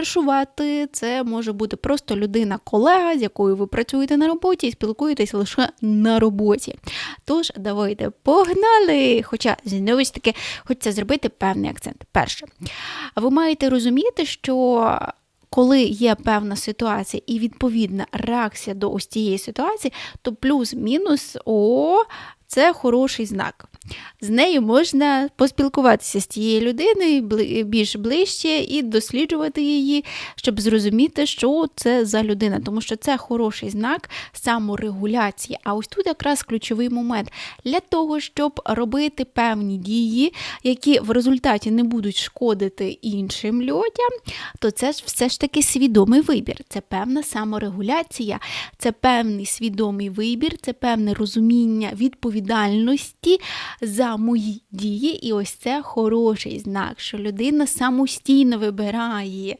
товаришувати. Це може бути просто людина-колега, з якою ви працюєте на роботі і спілкуєтесь лише на роботі. Тож, давайте погнали! Хоча, знову ж таки, хочеться зробити певний акцент. Перше, ви маєте розуміти, що коли є певна ситуація і відповідна реакція до ось цієї ситуації, то плюс-мінус о, це хороший знак. З нею можна поспілкуватися з тією людиною більш ближче і досліджувати її, щоб зрозуміти, що це за людина, тому що це хороший знак саморегуляції. А ось тут якраз ключовий момент для того, щоб робити певні дії, які в результаті не будуть шкодити іншим людям, то це ж все ж таки свідомий вибір. Це певна саморегуляція, це певний свідомий вибір, це певне розуміння відповідальності за мої дії. І ось це хороший знак, що людина самостійно вибирає,